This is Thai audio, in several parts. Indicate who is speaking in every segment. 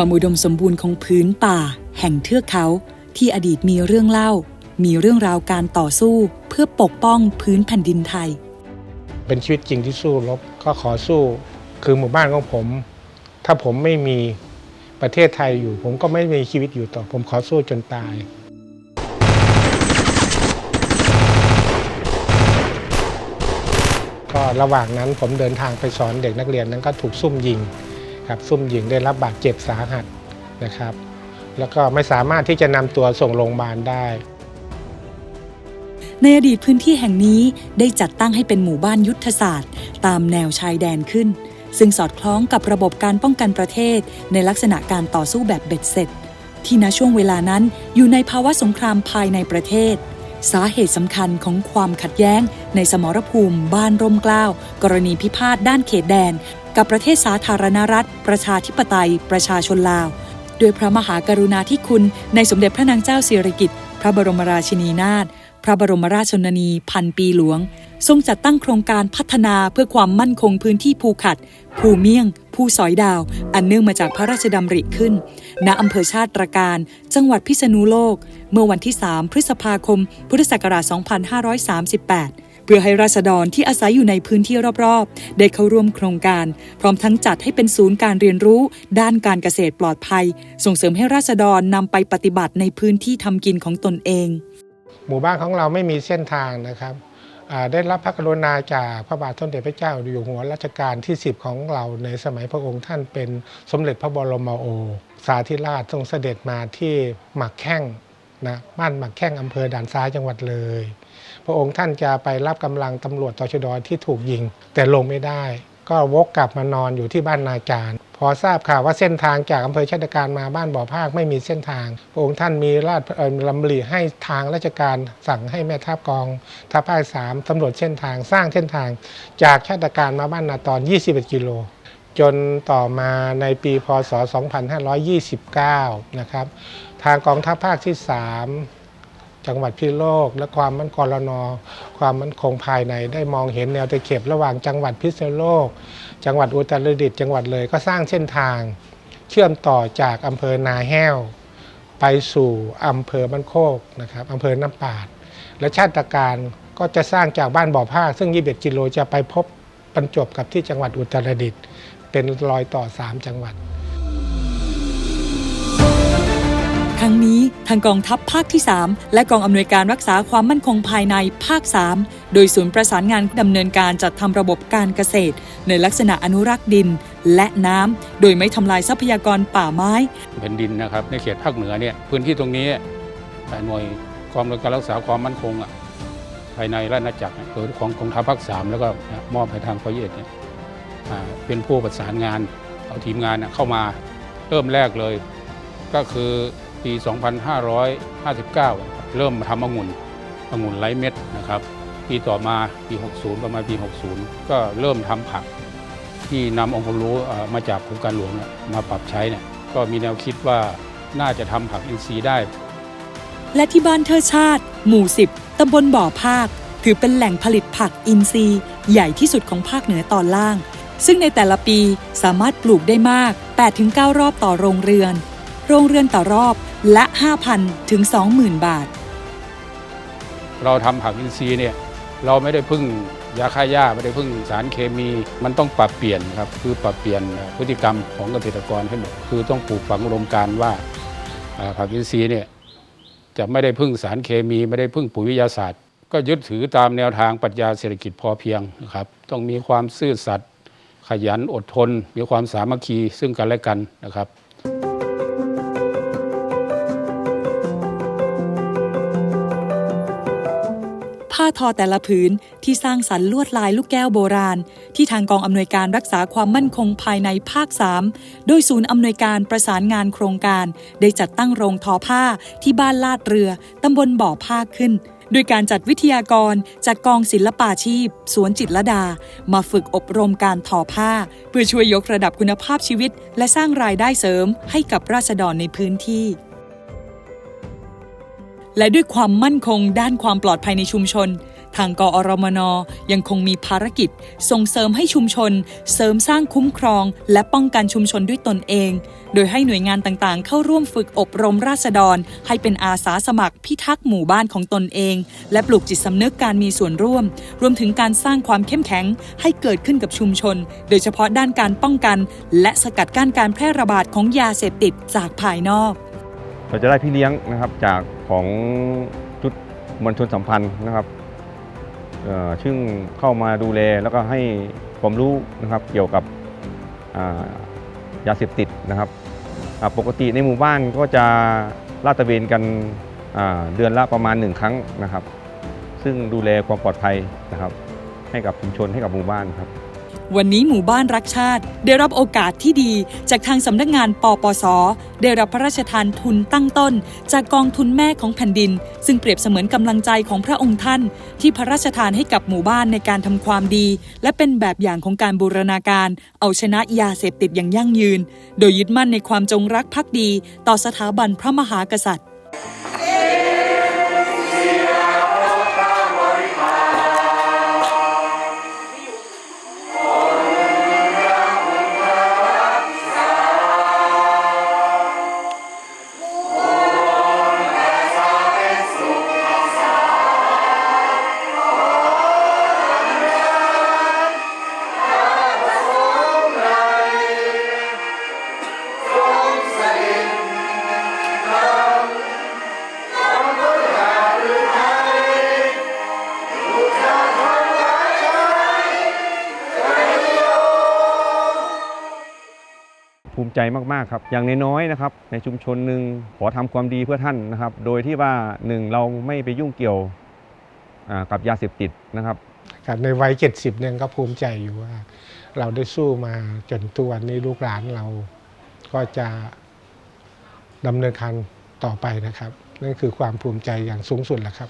Speaker 1: ความอุดมสมบูรณ์ของพื้นป่า แห่งเทือกเขา ที่อดีตมีเรื่องเล่า มีเรื่องราวการต่อสู้ เพื่อปกป้องพื้นแผ่นดินไทย
Speaker 2: เป็นชีวิตจริงที่สู้รบก็ขอสู้คือหมู่บ้านของผม ถ้าผมไม่มีประเทศไทยอยู่ ผมก็ไม่มีชีวิตอยู่ต่อ ผมขอสู้จนตาย ก็ระหว่างนั้นผมเดินทางไปสอนเด็กนักเรียนนั้นก็ถูกซุ่มยิง ครับซุ่มยิงได้รับบาดเจ็บสาหัสนะครับ แล้วก็ไม่สามารถที่จะนำตัวส่งโรงพยาบาลได้
Speaker 1: ในอดีตพื้นที่แห่งนี้ได้จัดตั้งให้เป็นหมู่บ้านยุทธศาสตร์ ตามแนวชายแดนขึ้น ซึ่งสอดคล้องกับระบบการป้องกันประเทศ ในลักษณะการต่อสู้แบบเบ็ดเสร็จ ที่ณช่วงเวลานั้นอยู่ในภาวะสงครามภายในประเทศสาเหตุสำคัญของความขัดแย้งในสมรภูมิบ้านร่มเกล้ากรณีพิพาทด้านเขตแดน กับประเทศสาธารณรัฐ ประชาธิปไตย ประชาชนลาว ด้วยพระมหากรุณาธิคุณในสมเด็จพระนางเจ้าสิริกิติ์พระบรมราชินีนาถพระบรมราชชนนีพันปีหลวง ทรงจัดตั้งโครงการพัฒนาเพื่อความมั่นคงพื้นที่ภูขัด ภูเมี่ยง ภูสอยดาว อันเนื่องมาจากพระราชดำริขึ้น ณอำเภอชาติตรการ จังหวัดพิษณุโลก เมื่อวันที่ 3 พฤษภาคม พุทธศักราช 2538 พื่อให้ราษฎรที่อาศัยอยู่ในพื้นที่รอบๆ ได้เข้าร่วมโครงการ พร้อมทั้งจัดให้เป็นศูนย์การเรียนรู้ ด้านการเกษตรปลอดภัย ส่งเสริมให้ราษฎรนำไปปฏิบัติในพื้นที่ทำกินของตนเอง
Speaker 2: หมู่บ้านของเราไม่มีเส้นทางนะครับได้รับพระกรุณาจากพระบาทสมเด็จพระเจ้าอยู่หัวรัชกาลที่ 10 ของเราในสมัยพระองค์ท่านเป็นสมเด็จพระบรมโอ สาธิราชทรงเสด็จมาที่หมักแข้ง นะบ้านหมักแข้งอำเภอด่านซ้ายจังหวัดเลย พระองค์ท่านจะไปรับกำลังตำรวจตชดที่ถูกยิง แต่ลงไม่ได้ ก็วกกลับมานอนอยู่ที่บ้านนาจารพอทราบข่าวว่าเส้นทางจากอำเภอชาติการมาบ้านบ่อภาคไม่มีเส้นทาง พระองค์ท่านมีราชลำริให้ทางราชการสั่งให้แม่ทัพกองทัพภาคสามตำรวจเส้นทางสร้างเส้นทาง จากชาติการมาบ้านนาตอน 21 กิโล จนต่อมาในปีพศ 2529 นะครับ ทางกองทัพภาคที่ 3 จังหวัดพิโลก และความมั่นคงรนความมั่นคงภายในได้มองเห็นแนวตะเข็บระหว่างจังหวัดพิษณุโลก จังหวัดอุตรดิตถ์จังหวัดเลยก็สร้างเส้นทางเชื่อมต่อจากอำเภอนาแห้ว ไปสู่อำเภอบ้านโคกนะครับอำเภอน้ำปาด และชาติการก็จะสร้างจากบ้านบ่อภาคซึ่ง 21 กิโลจะไปพบบรรจบกับที่จังหวัดอุตรดิตถ์ เป็นรอยต่อ 3 จังหวัด
Speaker 1: ครั้งนี้ทางกองทัพภาคที่ 3 และกองอำนวยการรักษาความมั่นคงภายในภาค 3 โดยศูนย์ประสานงานดำเนินการจัดทำระบบการเกษตร ในลักษณะอนุรักษ์ดินและน้ำโดยไม่ทำลายทรัพยากรป่าไม้
Speaker 3: แผ่นดินนะครับในเขตภาคเหนือเนี่ยพื้นที่ตรงนี้หน่วยกองอำนวยการรักษาความมั่นคงอะภายในราชอาณาจักรเนี่ยโดยของกองทัพภาคสามแล้วก็มอบให้ทางพระเยศเนี่ยอ่า เป็นผู้ประสานงานเอาทีมงานเข้ามาเริ่มแรกเลย ก็คือปี 2559 เริ่มทำองุ่นองุ่นไร้เม็ดนะครับ ปีต่อมาปี 60 ประมาณปี 60 ก็เริ่มทำผัก ที่นำองค์ความรู้มาจากโครงการหลวงมาปรับใช้เนี่ยก็มีแนวคิดว่าน่าจะทำผักอินทรีย์ได้
Speaker 1: และที่บ้านเทอชาติ หมู่ 10ตำบลบ่อภาค ถือเป็นแหล่งผลิตผักอินทรีย์ ใหญ่ที่สุดของภาคเหนือตอนล่าง ซึ่งในแต่ละปีสามารถปลูกได้มาก 8-9 รอบต่อโรงเรือน โรงเรือนต่อรอบละ 5,000 ถึง 20,000 บาท
Speaker 3: เราทำผักอินทรีย์เนี่ยเราไม่ได้พึ่งยาฆ่าหญ้าไม่ได้พึ่งสารเคมี มันต้องปรับเปลี่ยนครับคือปรับเปลี่ยนพฤติกรรมของเกษตรกรให้หมดคือต้องปลูกฝังอุดมการณ์ว่าอ่าผักอินทรีย์เนี่ยจะไม่ได้พึ่งสารเคมี ไม่ได้พึ่งปุ๋ยวิทยาศาสตร์ ก็ยึดถือตามแนวทางปรัชญาเศรษฐกิจพอเพียงนะครับต้องมีความซื่อสัตย์ ขยันอดทน มีความสามัคคีซึ่งกันและกันนะครับ
Speaker 1: ผ้าทอแต่ละผืนที่สร้างสรรค์ลวดลายลูกแก้วโบราณ ที่ทางกองอำนวยการรักษาความมั่นคงภายในภาค 3 โดยศูนย์อำนวยการประสานงานโครงการ ได้จัดตั้งโรงทอผ้าที่บ้านลาดเรือตำบลบ่อผ้าขึ้น ด้วยการจัดวิทยากรจากกองศิลปาชีพ สวนจิตรลดา มาฝึกอบรมการทอผ้า เพื่อช่วยยกระดับคุณภาพชีวิต และสร้างรายได้เสริมให้กับราษฎรในพื้นที่ และด้วยความมั่นคงด้านความปลอดภัยในชุมชน ทางกอรมนยังคงมีภารกิจ ส่งเสริมให้ชุมชน เสริมสร้างคุ้มครอง และป้องกันชุมชนด้วยตนเอง โดยให้หน่วยงานต่างๆ เข้าร่วมฝึกอบรมราษฎร ให้เป็นอาสาสมัครพิทักษ์หมู่บ้านของตนเอง และปลูกจิตสำนึกการมีส่วนร่วม รวมถึงการสร้างความเข้มแข็งให้เกิดขึ้นกับชุมชน โดยเฉพาะด้านการป้องกัน และสกัดกั้นการแพร่ระบาดของยาเสพติดจากภายนอก
Speaker 4: เราจะได้พี่เลี้ยงนะครับจากของจุดมวลชนสัมพันธ์นะครับ ซึ่งเข้ามาดูแลแล้วก็ให้ความรู้นะครับเกี่ยวกับยาเสพติดนะครับปกติในหมู่บ้านก็จะลาดตระเวนกันเดือนละประมาณหนึ่งครั้งนะครับ ซึ่งดูแลความปลอดภัยนะครับ ให้กับชุมชนให้กับหมู่บ้านครับ
Speaker 1: วันนี้หมู่บ้านรักชาติ ได้รับโอกาสที่ดี จากทางสำนักงานปปส ได้รับพระราชทานทุนตั้งต้น จากกองทุนแม่ของแผ่นดิน ซึ่งเปรียบเสมือนกำลังใจของพระองค์ท่าน ที่พระราชทานให้กับหมู่บ้านในการทำความดี และเป็นแบบอย่างของการบูรณาการ เอาชนะยาเสพติดอย่างยั่งยืน โดยยึดมั่นในความจงรักภักดี ต่อสถาบันพระมหากษัตริย์
Speaker 4: ภูมิใจมากๆครับ อย่างน้อยๆนะครับ ในชุมชนหนึ่งขอทำความดีเพื่อท่านนะครับ โดยที่ว่าหนึ่งเราไม่ไปยุ่งเกี่ยวอ่ากับยาเสพติดนะครับ
Speaker 2: ครับในวัย 70เนี่ยก็ภูมิใจอยู่ว่า เราได้สู้มาจนทุกวันนี้ลูกหลานเราก็จะดำเนินการต่อไปนะครับ นั่นคือความภูมิใจอย่างสูงสุดแหละครับ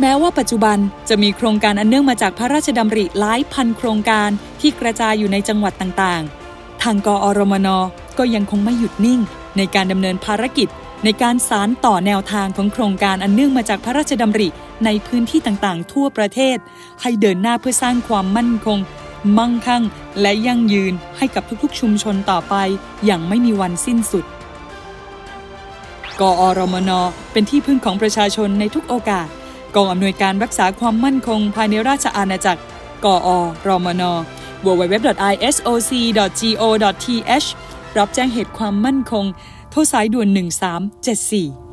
Speaker 1: แม้ว่าปัจจุบันจะมีโครงการอันเนื่องมาจากพระราชดำริหลายพันโครงการที่กระจายอยู่ในจังหวัดต่างๆ ทางกอรมนก็ยังคงไม่หยุดนิ่ง ในการดำเนินภารกิจ ในการสารต่อแนวทางของโครงการอันเนื่องมาจากพระราชดำริในพื้นที่ต่างๆ ทั่วประเทศ ให้เดินหน้าเพื่อสร้างความมั่นคง มั่งคั่ง และยั่งยืนให้กับทุกๆ ชุมชนต่อไป อย่างไม่มีวันสิ้นสุด กอรมนเป็นที่พึ่งของประชาชนในทุกโอกาสกองอำนวยการรักษาความมั่นคงภายในราชอาณาจักร กอรมน www.isoc.go.th รับแจ้งเหตุความมั่นคง โทรสายด่วน 1374